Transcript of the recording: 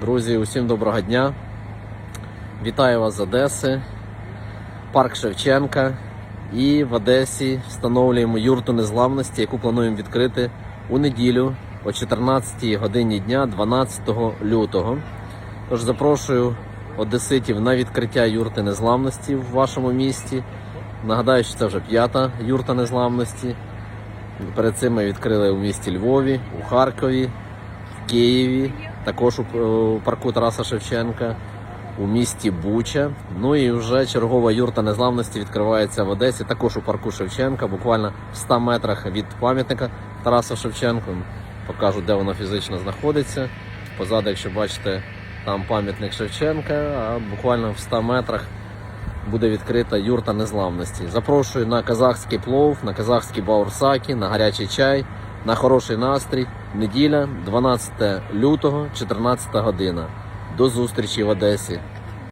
Друзі, усім доброго дня. Вітаю вас з Одеси, парк Шевченка. І в Одесі встановлюємо юрту незламності, яку плануємо відкрити у неділю о 14 годині дня 12 лютого. Тож запрошую одеситів на відкриття юрти незламності в вашому місті. Нагадаю, що це вже п'ята юрта незламності. Перед цим ми відкрили у місті Львові, у Харкові, в Києві, також у у парку Тараса Шевченка, у місті Буча. Ну і вже чергова юрта незламності відкривається в Одесі, також у парку Шевченка, буквально в 100 метрах від пам'ятника Тараса Шевченка. Покажу, де воно фізично знаходиться. Позаду, якщо бачите, там пам'ятник Шевченка, а буквально в 100 метрах буде відкрита юрта незламності. Запрошую на казахський плов, на казахські баурсаки, на гарячий чай, на хороший настрій. Неділя, 12 лютого, 14 година. До зустрічі в Одесі.